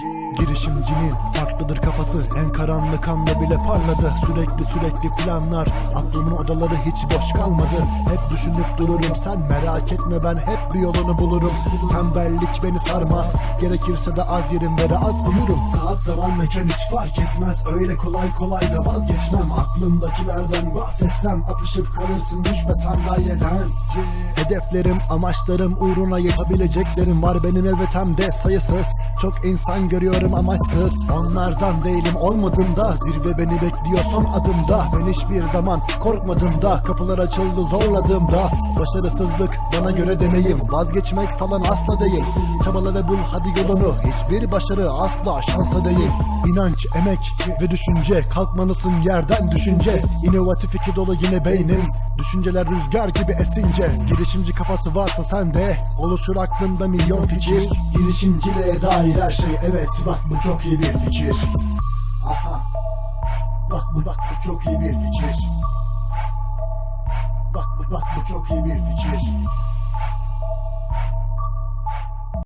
Yeah. Girişimcinin farklıdır kafası En karanlık anda bile parladı. Sürekli sürekli planlar Aklımın odaları hiç boş kalmadı. Hep düşünüp dururum sen merak etme ben hep bir yolunu bulurum. Tembellik beni sarmaz Gerekirse de az yerim ve de az uyurum. Saat zaman mekan hiç fark etmez Öyle kolay kolay da vazgeçmem. Aklımdakilerden bahsetsem Apışıp kalırsın düşme sandalyeden. Hedeflerim amaçlarım uğruna yapabileceklerim var. Benim evet hem de sayısız. Çok insan görüyorum amaçsız Onlardan değilim olmadım da. Zirve beni bekliyor son adımda. Ben hiçbir zaman korkmadım da. Kapılar açıldı zorladığımda Başarısızlık bana göre deneyim Vazgeçmek falan asla değil. Çabala ve bul hadi yolunu. Hiçbir başarı asla şansa değil. İnanç, emek ve düşünce. Kalkmalısın yerden düşünce. İnovatif fikir dolu yine beynin Düşünceler rüzgar gibi esince. Girişimci kafası varsa sende. Oluşur aklında milyon fikir. Girişimciliğe dair her şey. Evet bak bu çok iyi bir fikir. Aha. Bak bu bak bu çok iyi bir fikir. Bak bu bak bu çok iyi bir fikir